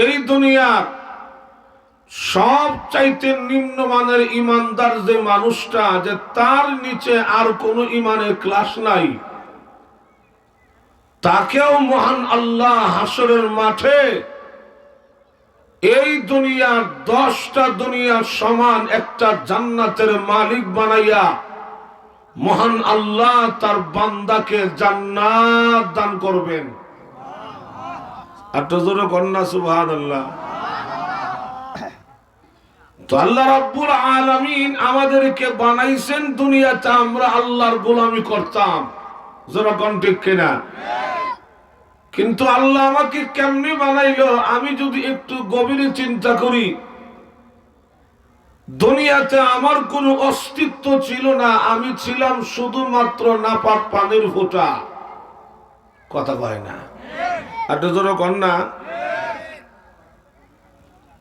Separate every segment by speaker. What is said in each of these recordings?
Speaker 1: এই দুনিয়ার সব চাইতে নিম্নমানের ইমানদার যে মানুষটা যে তার নিচে আর কোনো ইমানের ক্লাস নাই, তাকেও মহান আল্লাহ হাসরের মাঠে এই দুনিয়ার দশটা দুনিয়ার সমান একটা জান্নাতের মালিক বানাইয়া মহান আল্লাহ তার বান্দাকে জান্নাত দান করবেন। একটা জোরে কন্যা সুবহান আল্লাহ তো আল্লাহ রাব্বুল আলামিন আমাদেরকে বানাইছেন দুনিয়াতে, আমরা আল্লাহর গোলামি করতাম। যেরকম ঠিক কিনা? কিন্তু আল্লাহ আমাকে কেমনি বানাইলো, আমি যদি একটু গভীরে চিন্তা করি, দুনিয়াতে আমার কোনো অস্তিত্ব ছিল না, আমি ছিলাম শুধুমাত্র নাপাক পানির ফোঁটা। কথা কয় না। কন্যা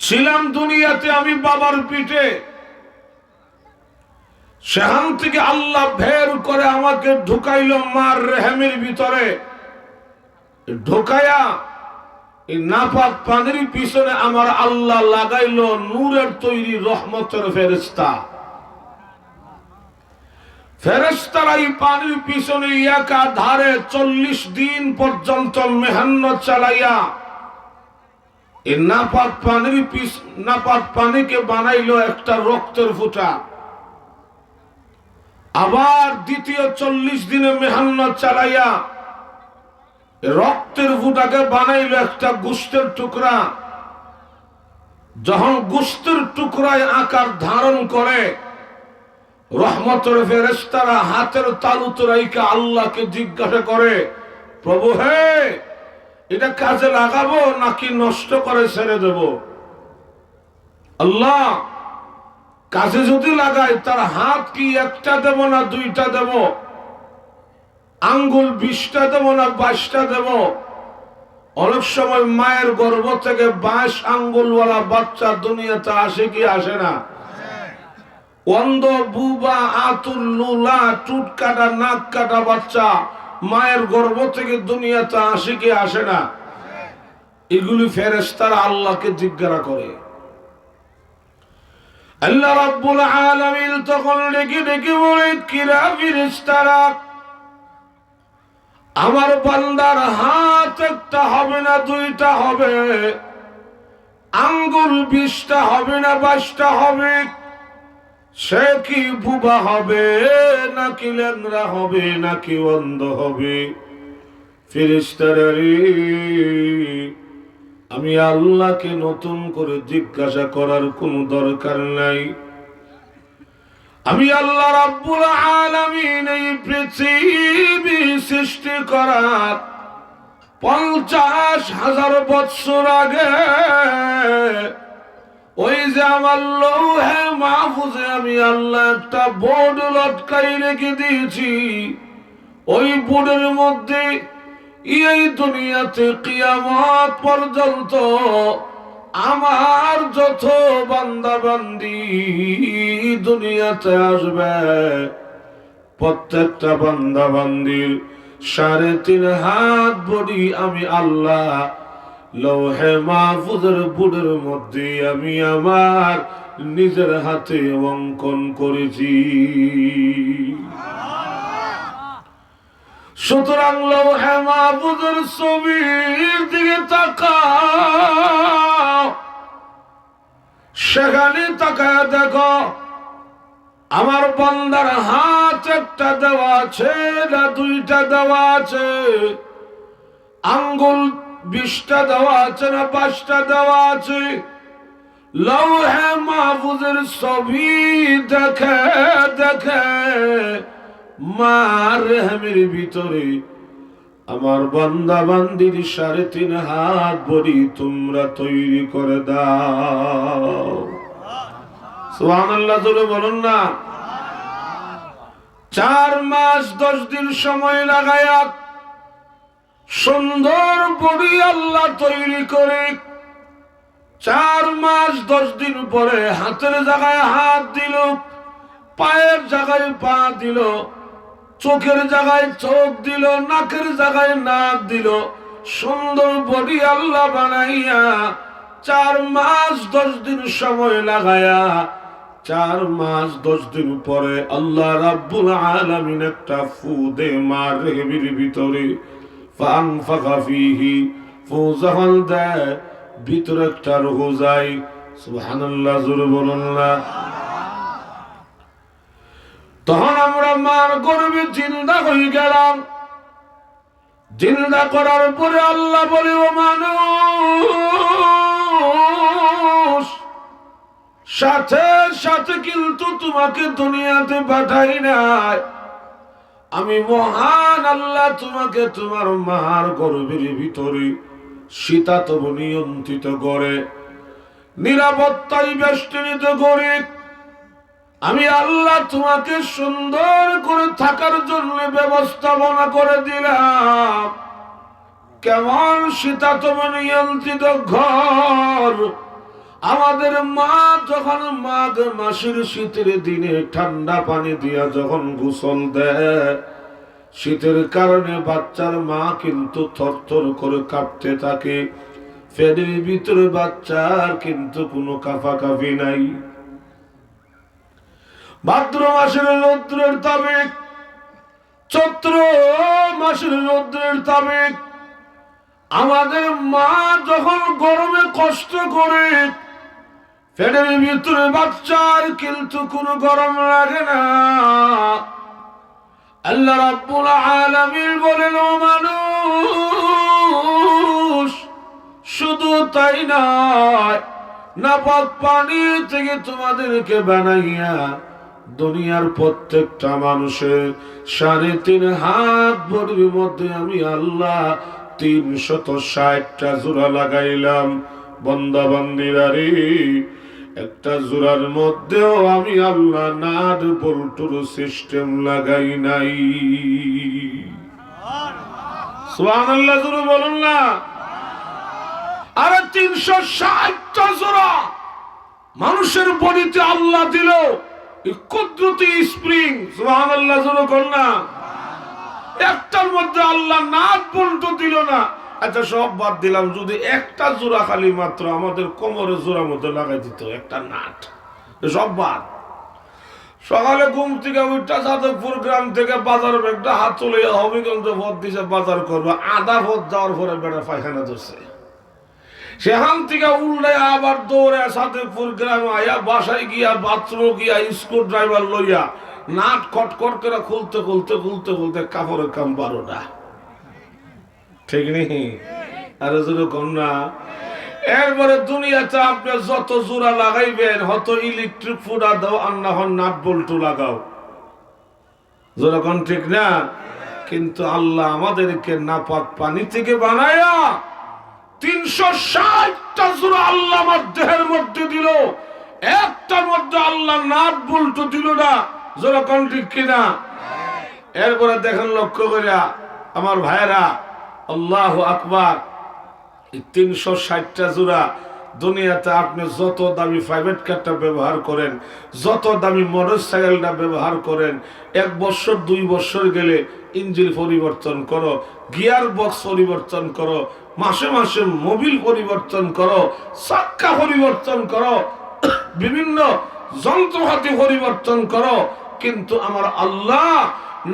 Speaker 1: ছিলাম দুনিয়াতে আমি বাবার পিঠে। সেখান থেকে আল্লাহ ভের করে আমাকে ঢুকাইল মার রেহেমের ভিতরে। ঢোকায়া এই পানির পিছনে আমার আল্লাহ লাগাইলো নূরের তৈরি রহমতের ফেরেস্তা ফেরেস্তারা পানির পিছনে একা ধারে চল্লিশ দিন পর্যন্ত মেহান্ন চালাইয়া নাপাক পানির পিছ পানিকে বানাইলো একটা রক্তের ফুটা। আবার দ্বিতীয় চল্লিশ দিনে মেহান্ন চালাইয়া রক্তের ফুটাকে বানাইলো একটা গুস্তের টুকরা। যখন গুস্তের টুকরায় আকার ধারণ করে রহমতের ফেরেস্তারা হাতের তালুত রাইকা আল্লাহকে জিজ্ঞাসা করে, প্রভু হে, এটা কাজে লাগাবো নাকি নষ্ট করে ছেড়ে দেব? আল্লাহ, কাজে যদি লাগাই তার হাত কি একটা দেব না দুইটা দেব? আঙ্গুল বিশটা দেব না বাইশটা দেব? অনেক সময় মায়ের গর্ভ থেকে বাইশ আঙ্গুলওয়ালা বাচ্চা দুনিয়াতে আসে কি আসে না? অন্ধ বুবা আতুল লুলা, টুট কাটা, নাক কাটা বাচ্চা, মায়ের গর্ভ থেকে দুনিয়াতে আসে কি আসে না? এগুলি ফেরেস্তারা আল্লাহকে জিজ্ঞাসা করে। আল্লাহ রাব্বুল আলামিন তখন ডেকে ডেকে বলে, কিরা ফেরেস্তারা আমার বান্দার হাত একটা হবে না, দুইটা হবে? আঙ্গুল বিশটা হবে না, বাইশটা হবে? সে কি বুবা হবে? নাকি লেংরা হবে? নাকি অন্ধ হবে? আমি আল্লাহকে নতুন করে জিজ্ঞাসা করার কোনো দরকার নাই। আমি আল্লাহ রাব্বুল আলামিন এই পৃথিবী সৃষ্টি করার পঞ্চাশ হাজার বৎসর আগে ওই যে আমার লৌহে মাহফুজে আমি আল্লাহ একটা বোর্ড লটকাই রেখে দিয়েছি। ওই বোর্ডের মধ্যে এই দুনিয়াতে কিয়ামত পর্যন্ত আমার যত বান্দা বান্দি দুনিয়াতে আসবে, প্রত্যেকটা বান্দা বান্দির সাড়ে তিন হাত বডি আমি আল্লাহ লৌহে মাহফুজের বুড়ের মধ্যে আমি আমার নিজের হাতে অঙ্কন করেছি। সুতরাং লৌহে মাহফুজের ছবির দিকে তাকাও। সেখানে তাকায় দেখো, আমার বন্দার হাত একটা দেওয়া আছে না দুইটা দেওয়া আছে? আঙ্গুল বিশটা দেওয়া আছে না পাঁচটা দেওয়া আছে? লৌহে মাহফুজের ছবি দেখে দেখে, মার রেহমের ভিতরে আমার বান্দা বান্দির সাড়ে তিন হাত বড়ি তোমরা তৈরি করে দাও। বলুন না। চার মাস দশ দিন সময় লাগায়া সুন্দর বড়ি আল্লাহ তৈরি করে। চার মাস, দশ দিন পরে হাতের জায়গায় হাত দিল, পায়ের জায়গায় পা দিল, চোখের জায়গায় চোখ দিল, নাকের জায়গায় নাক দিল। সুন্দর বডি আল্লাহ বানাইয়া চার মাস, দশ দিন সময় লাগায়া চার মাস, দশ দিন পরে আল্লাহ রাব্বুল আলামিন একটা ফু দে মার ভিতরে যায়। সুবহানাল্লাহ, জোরে বলুন না। তখন আমরা মার চিন্তা হয়ে গেলাম। চিন্তা করার পরে আল্লাহ বলে, ও মানুষ, সাথে সাথে কিন্তু তোমাকে দুনিয়াতে পাঠাই নাই। আমি মহান আল্লাহ তোমাকে তোমার মার গর্ভের ভিতরে শীতাতব নিয়ন্ত্রিত করে, নিরাপত্তায় বেষ্টনীত করে। আমি আল্লাহ তোমাকে সুন্দর করে থাকার জন্য ব্যবস্থাপনা করে দিলাম। কেমন সীতা শীতাতম নিয়ন্ত্রিত ঘর আমাদের মা যখন মাঘ মাসের শীতের দিনে ঠান্ডা পানি দিয়া যখন গোসল দেয়, শীতের কারণে বাচ্চার মা কিন্তু থরথর করে কাঁপতে থাকে। ফেরের ভিতরে বাচ্চার কিন্তু কোনো কাফাকাফি নাই। ভাদ্র মাসের রৌদ্রের তাবেক চৈত্র মাসের রৌদ্রের তাবেক আমাদের মা যখন গরমে কষ্ট করে পেটের ভিতরে বাচ্চার কিন্তু কোনো গরম লাগে না। আল্লাহ রাব্বুল আলামিন বলেন, ও মানুষ, শুধু তাই নয়, নাপাক পানি থেকে তোমাদেরকে বানাইয়া দুনিয়ার প্রত্যেকটা মানুষের সাড়ে তিন হাত ভরির মধ্যে আমি আল্লাহ তিন শত ষাটটা জোড়া লাগাইলাম। বন্দা বান্দিরা রে একটা জোড়ার মধ্যেও আমি আল্লাহ নাদ বল্টুর সিস্টেম লাগাই নাই। সোহান বলুন না। আরে তিনশো ষাটটা জোড়া মানুষের বডিতে আল্লাহ দিল কুদরতি স্প্রিং সুবহান আল্লাহ জোরে না। একটার মধ্যে আল্লাহ নাট বল্টু দিল না। আচ্ছা সব বাদ দিলাম। যদি একটা জোড়া খালি মাত্র আমাদের কোমরে জোড়া মধ্যে লাগাই দিত, একটা নাট। সব বাদ। সকালে ঘুম থেকে উঠটা যাদবপুর গ্রাম থেকে বাজার একটা হাত চলে হবিগঞ্জ ভোট দিছে, বাজার করব। আধা ভোট যাওয়ার পরে বেড়া পায়খানা ধরছে। সেখান থেকে উল্লে আবার দৌড়ে সাদেবপুর গ্রামে আয়া, বাসায় গিয়া, বাথরুম গিয়া, স্ক্রু ড্রাইভার লইয়া, নাট খটখট করে খুলতে খুলতে খুলতে খুলতে কাপড়ের কাম বারোটা। ঠিক নেই? আরে জোরে কন্যা, এরপরে দুনিয়াতে আপনি যত জোড়া লাগাইবেন, হত ইলেকট্রিক ফুডা দাও আর না হন নাট বল্টু লাগাও। যেরকম ঠিক না? কিন্তু আল্লাহ আমাদেরকে নাপাক পানি থেকে বানায়া তিনশো ষাটটা জোড়া আল্লাহ আমার দেহের মধ্যে দিল। একটার মধ্যে আল্লাহ নাট বল্টু দিল না। যেরকম ঠিক কিনা? এরপরে দেখেন লক্ষ্য করিয়া, আমার ভাইরা আল্লাহ আকবার। তিনশো ষাটটা জোড়া দুনিয়াতে আপনি যত দামি প্রাইভেট কারটা ব্যবহার করেন, যত দামি মোটর সাইকেলটা ব্যবহার করেন, এক বছর, দুই বছর গেলে ইঞ্জিন পরিবর্তন করো, গিয়ার বক্স পরিবর্তন করো, মাসে মাসে মোবিল পরিবর্তন করো, চাক্কা পরিবর্তন করো, বিভিন্ন যন্ত্রপাতি পরিবর্তন করো, কিন্তু আমার আল্লাহ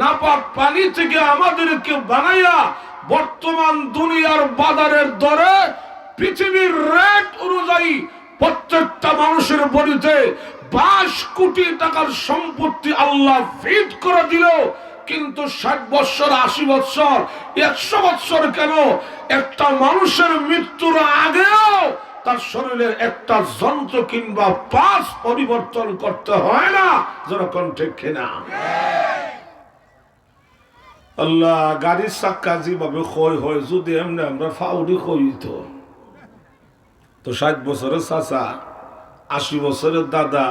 Speaker 1: নাপাক পানি থেকে আমাদেরকে বানাইয়া বর্তমান দুনিয়ার বাজারের দরে পৃথিবীর রেট অনুযায়ী প্রত্যেকটা মানুষের বডিতে বাইশ কোটি টাকার সম্পত্তি আল্লাহ ফিট করে দিল কিন্তু ষাট বৎসর, আশি বৎসর, একশো বৎসর কেন একটা মানুষের মৃত্যুর আগেও তার শরীরের একটা যন্ত্র কিংবা পাস পরিবর্তন করতে হয় না? যেরকম ঠিক কিনা? আল্লাহ গাড়ির চাক্কা যেভাবে ক্ষয় হয়, যদি এমনি আমরা ফাউরি কইত তো। ষাট বছরের চাচা, আশি বছরের দাদা,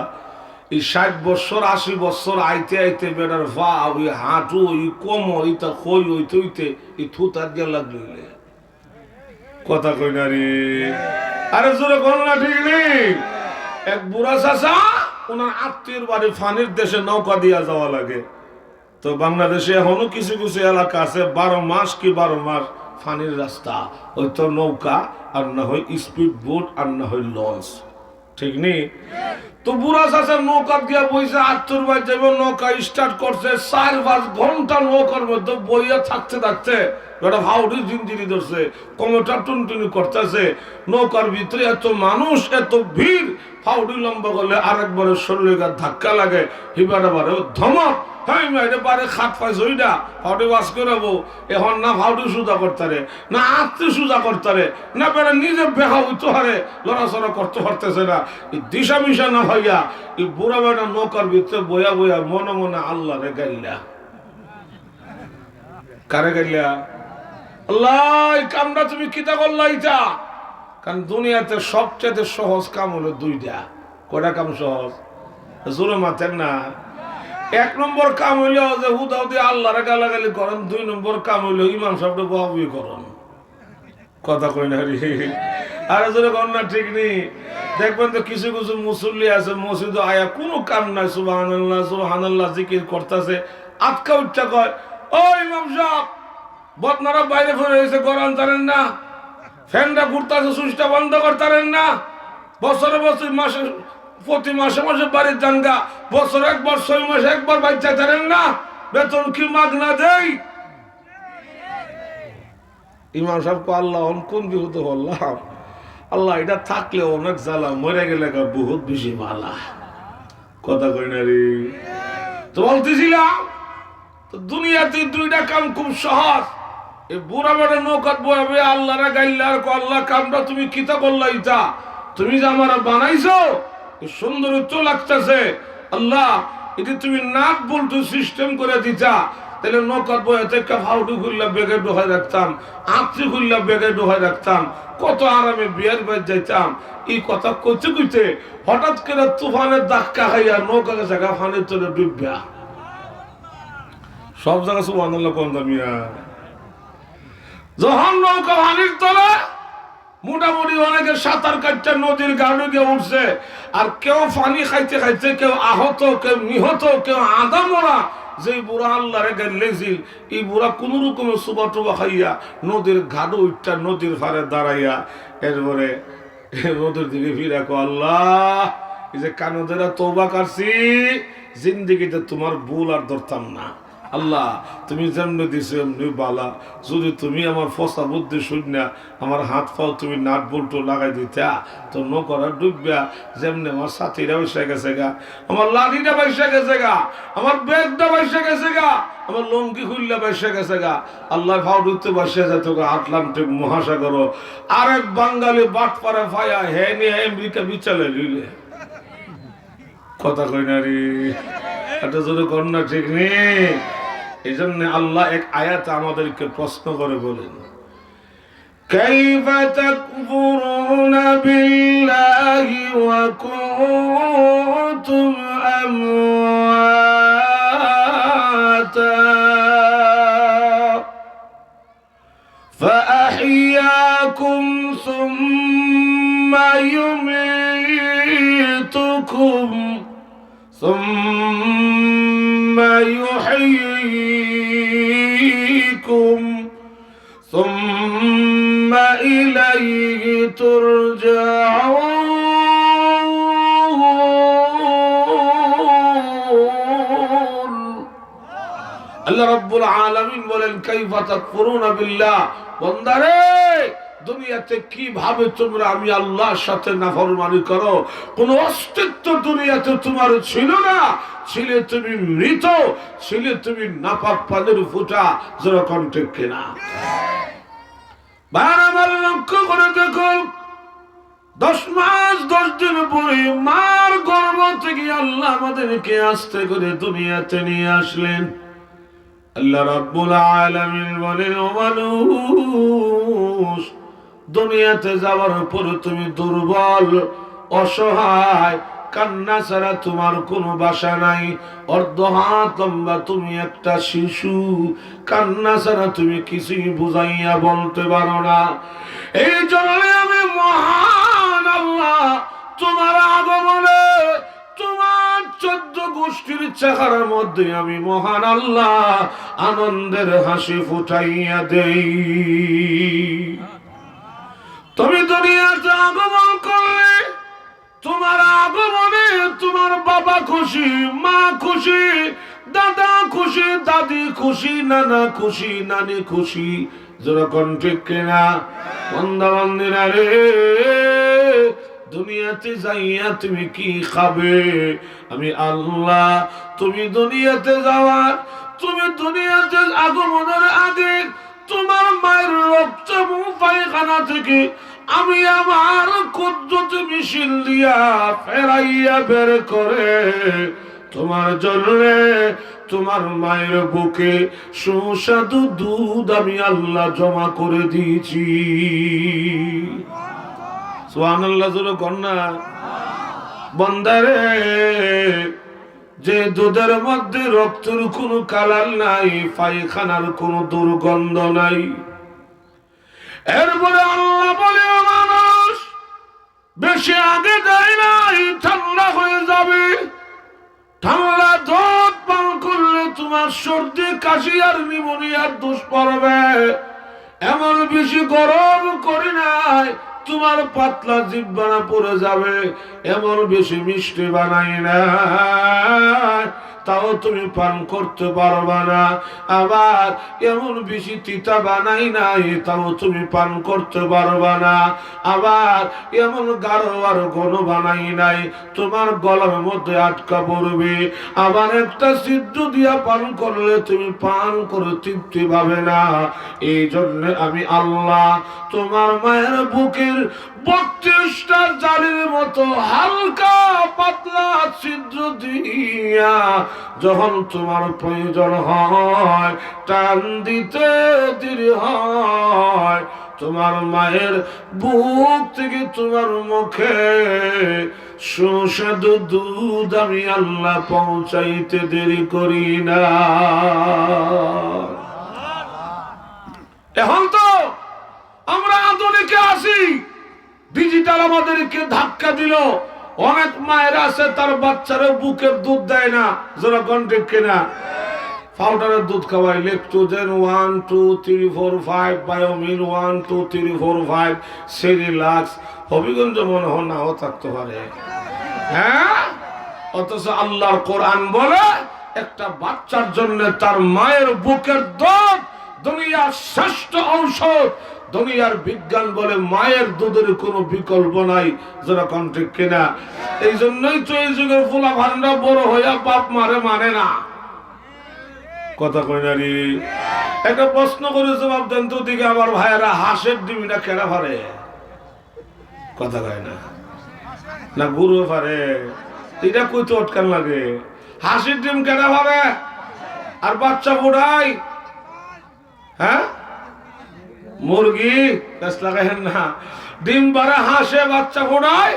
Speaker 1: এই ষাট বছর, আশি বছর আইতে আইতে বেড়ার ভা ওই হাঁটু, ওই কম ওইটা কই হইতে হইতে এই থুতার দিয়ে লাগলে কথা কই না রে? আরে জোরে কোন না ঠিক নেই। এক বুড়া চাচা, ওনার আত্মীয়র বাড়ি ফানির দেশে নৌকা দিয়া যাওয়া লাগে। তো বাংলাদেশে এখনও কিছু কিছু এলাকা আছে, বারো মাস কি বারো মাস ফানির রাস্তা। ওই তো নৌকা, আর না হয় স্পিড বোট, আর না হয় লঞ্চ। ঠিক নেই তো বুড়া চাষের নৌকা দিয়া বইছে আত্মর বাই যাবে নৌকা স্টার্ট করছে, চার পাঁচ ঘণ্টা নৌকার মধ্যে বইয়া থাকতে থাকতে একটা হাউডি জিনজিনি ধরছে, কমেটা টুনটুনি করতেছে। নৌকার ভিতরে এত মানুষ, এত ভিড় ফাউডি লম্বা করলে আরেকবারে শরীরে ধাক্কা লাগে, হিবারে বারে ধমক। হ্যাঁ মেয়েরে পারে এখন না সুজা না সুজা না নিজে করতে পারতেছে না। দিশা মিশা না বেড়া নৌকার ভিতরে বয়া বয়া মনে মনে আল্লাহ রে গাইলা। কারে গাইলা? আল্লাহ কামটা তুমি কিতা করলা ইটা কারণ দুনিয়াতে সবচেয়ে সহজ কাম হলো দুইটা। কটা কাম সহজ? জোরে মাতেন না। এক নম্বর কাম হইল যে হুদা হুদি আল্লাহরে গালাগালি করেন, দুই নম্বর কাম হইল ইমাম সাহেবটা বহাবি করেন। কথা কই না রে? আরে জোরে কর ঠিক নেই। দেখবেন তো কিছু কিছু মুসল্লি আছে, মসজিদ আয়া কোনো কাম নাই, সুবহানাল্লাহ সুবহানাল্লাহ জিকির করতেছে। আটকা উঠটা কয়, ও ইমাম সাহেব, বদনারা বাইরে ফিরে এসে গরম জানেন না ফ্যানটা ঘুরতেছে, সুইচটা বন্ধ করতারেন না, বছরে বছর মাসে প্রতি মাসে মাসে বাড়ির জানগা বছর একবার ছয় মাসে একবার বাচ্চা জানেন না? বেতন কি মাগ না দেই? ইমাম সাহেব আল্লাহ কোন বিহুতে বললাম? আল্লাহ, এটা থাকলে অনেক জ্বালা, মরে গেলে বহুত বেশি মালা কথা কই না রে? তো বলতেছিলাম, তো দুনিয়াতে দুইটা কাম খুব সহজ। এই বুড়া বেড়ে নৌকাত বয়াবে আল্লাহরা গাইল্লার আল্লাহ কামটা তুমি কিতা বললা ইটা তুমি যে আমার বানাইছো সুন্দর তো লাগতেছে। আল্লাহ এটি তুমি নাট বল্টু সিস্টেম করে দিতা, তাহলে নৌকাত বয়া থেকে ফাউডু খুললা বেগে ডোহাই রাখতাম আত্রি খুললা বেগে ডোহাই রাখতাম, কত আরামে বিয়ার বাজ যাইতাম। এই কথা কইতে কইতে হঠাৎ করে তুফানের ধাক্কা খাইয়া নৌকা জায়গা ফানের চলে ডুববা সব জায়গা সুবাহ কোন দামিয়া। যখন নৌকা পানির তলে মোটামুটি অনেকে সাঁতার কাটতে নদীর গাড়ি গিয়ে উঠছে। আর কেউ পানি খাইতে খাইতে, কেউ আহত, কেউ নিহত, কেউ আদা মরা যে বুড়া আল্লাহরে গেলেছিল এই বুড়া কোন রকমের সুবা টুবা খাইয়া নদীর ঘাটু উঠটা, নদীর ফারে দাঁড়াইয়া এরপরে নদীর দিকে ফিরে কো আল্লাহ, এই যে কানদেরা তৌবা কাটছি জিন্দিগিতে তোমার ভুল আর ধরতাম না। আল্লাহ, তুমি যেমনি দিছো এমনি বালা। যদি তুমি আমার ফসা বুদ্ধি শূন্য আমার হাত পাও তুমি নাট বল্টু লাগাই দিতা, তো নকরা ডুববা, যেমনি আমার সাথীরা বসে গেছে গা, আমার লাঠিটা বসে গেছে গা, আমার ব্যাগটা বসে গেছে গা, আমার লঙ্কি খুললে বসে গেছে গা। আল্লাহ ফাউ ডুবতে বসে যেত গা আটলান্টিক মহাসাগর আরেক বাঙালি বাট পারে ফায়া, হে নিয়ে আমেরিকা বিচালে লিলে কথা কই না রে? এটা যদি কন্যা ঠিক নেই। এই জন্য আল্লাহ এক আয়াত আমাদেরকে প্রশ্ন করে বলেন كيف تكفرون بالله وكنتم أمواتا فأحياكم ثم يميتكم ثم يحييكم ثم إليه ترجعون আল্লাহ রাব্বুল আলামিন বলেন কাইফা তাকফুরুনা বিল্লাহ বান্দারে দুনিয়াতে কিভাবে তোমরা আমি আল্লাহর সাথে নাফরমানি করো কোন অস্তিত্ব দুনিয়াতে তোমার ছিল না ছিলে তুমি মৃত, ছিলে তুমি নাপাক পানের ফুটা যেরকম ঠিক কিনা। বার আমার লক্ষ্য করে দেখো, দশ মাস, দশ দিন পরে মার গর্ভ থেকে আল্লাহ আমাদেরকে আস্তে করে দুনিয়াতে নিয়ে আসলেন। আল্লাহ রাব্বুল আলামিন বলেন, ও মানুষ, দুনিয়াতে যাওয়ার পরে তুমি দুর্বল, অসহায় কান্না ছাড়া তোমার কোনো বাসা নাই। লম্বা তুমি একটা শিশু। কান্না ছাড়া তুমি কিছুই বুঝাইয়া বলতে পারো না। এই জন্য আমি মহান আল্লাহ, তোমার আগমনে, তোমার চোদ্দ গোষ্ঠীর চেহারার মধ্যে আমি মহান আল্লাহ আনন্দের হাসি ফুটাইয়া দেই। তুমি দুনিয়াতে আগমন করলে, তোমার আগমনে তোমার বাবা খুশি, মা খুশি, দাদা খুশি, দাদি খুশি, নানা খুশি, নানি খুশি। যেরকম ঠিক কিনা? রে, দুনিয়াতে যাইয়া তুমি কি খাবে? আমি আল্লাহ, তুমি দুনিয়াতে যাওয়ার, তুমি দুনিয়াতে আগমনের আগে তোমার মায়ের রক্ত পায়খানা থেকে আমি আমার কুদ্দুত মিছিল দিয়া ফেরাইয়া বের করে তোমার জন্য তোমার মায়ের বুকে সুস্বাদু দুধ আমি আল্লাহ জমা করে দিয়েছি। সোহান আল্লাহ কন্যা বন্দারে, যে দুধের মধ্যে রক্তের কোনো কালার নাই, পায়খানার কোনো দুর্গন্ধ নাই। এরপরে আল্লাহ বলে মানুষ, বেশি আগে দেয় নাই, ঠান্ডা হয়ে যাবে। ঠান্ডা দুধ পান করলে তোমার সর্দি, কাশি আর নিমোনিয়ার দোষ পড়বে। এমন বেশি গরম করি নাই, তোমার পাতলা জিব্বানা পড়ে যাবে। এমন বেশি মিষ্টি বানাই না তাও তুমি পান করতে পারবা না। আবার এমন বেশি তিতা বানাই নাই, তাও তুমি পান করতে পারবা না। আবার এমন গাঢ় আর ঘন বানাই নাই, তোমার গলার মধ্যে আটকা পড়বে। আবার একটা সিদ্ধ দিয়া পান করলে তুমি পান করে তৃপ্তি পাবে না। এই জন্য আমি আল্লাহ তোমার মায়ের বুকের বত্রিশটা জালির মতো হালকা পাতলা ছিদ্র দিয়া যখন তোমার প্রয়োজন হয়, টান দিতে হয়। তোমার মায়ের বুক থেকে তোমার মুখে সুস্বাদু দুধ আমি আল্লাহ পৌঁছাইতে দেরি করি না। এখন তো আমরা আধুনিকে আসি, ডিজিটাল আমাদেরকে ধাক্কা দিল। অনেক মায়ের আছে, তার বাচ্চারা বুকের দুধ দেয় না। যারা কন্টেক কেনা, পাউডারের দুধ খাওয়াই Lactogen one two three four five Biomil one two three four five Cerelac Habiganj মনে হয় নাও থাকতে পারে। হ্যাঁ? অথচ আল্লাহর কোরআন বলে, একটা বাচ্চার জন্য তার মায়ের বুকের দুধ দুনিয়ার শ্রেষ্ঠ ঔষধ। দুনিয়ার বিজ্ঞান বলে মায়ের দুধের কোনো বিকল্প নাই, যারা কন্ট্রিক কিনা। এই জন্যই তো এই যুগের ফুলা ভান্ডা বড় হইয়া বাপ মারে মানে না। কথা কই না একটা প্রশ্ন করে জবাব দেন তো দিকে আমার ভাইয়েরা কথা কয় না। না গুরু পারে এটা কই তো অটকান লাগে? হাসির ডিম কেনা পারে আর বাচ্চা বুড়াই হ্যাঁ? মুরগি? গাছ লাগাইন না। ডিম বাড়া হাঁসে বাচ্চা ফোড়ায়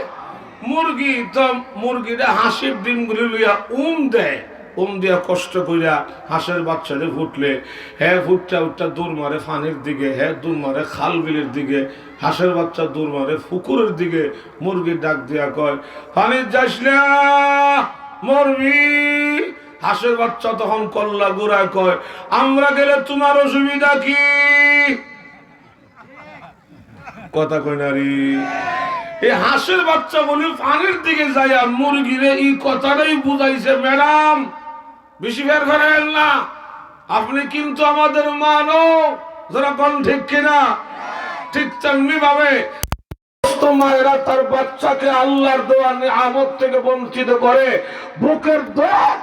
Speaker 1: মুরগি তো মুরগিরা হাঁসের ডিমগুলি লইয়া উম দেয়। উম দিয়া কষ্ট কইরা হাঁসের বাচ্চারে ফুটলে। হ্যাঁ ফুটটা উঠটা দূর মারে ফানির দিকে হ্যাঁ দূর মারে খাল বিলের দিকে। হাঁসের বাচ্চা দূর মারে পুকুরের দিকে। মুরগির ডাক দিয়া কয়, ফানির যাস না, মরবি। হাঁসের বাচ্চা তখন কল্লা গুড়ায় কয়, আমরা গেলে তোমার অসুবিধা কি? কথা কই নারী। এই হাঁসের বাচ্চা বলি, পানির দিকে যাই আর মুরগিরে এই কথাটাই বুঝাইছে, ম্যাডাম, বেশি বের করেন না। আপনি কিন্তু আমাদের মানো যারা কোন ঠিক কিনা, ঠিক তেমনি ভাবে মায়েরা তার বাচ্চাকে আল্লাহর দেওয়া আমদ থেকে বঞ্চিত করে, বুকের দোয়াত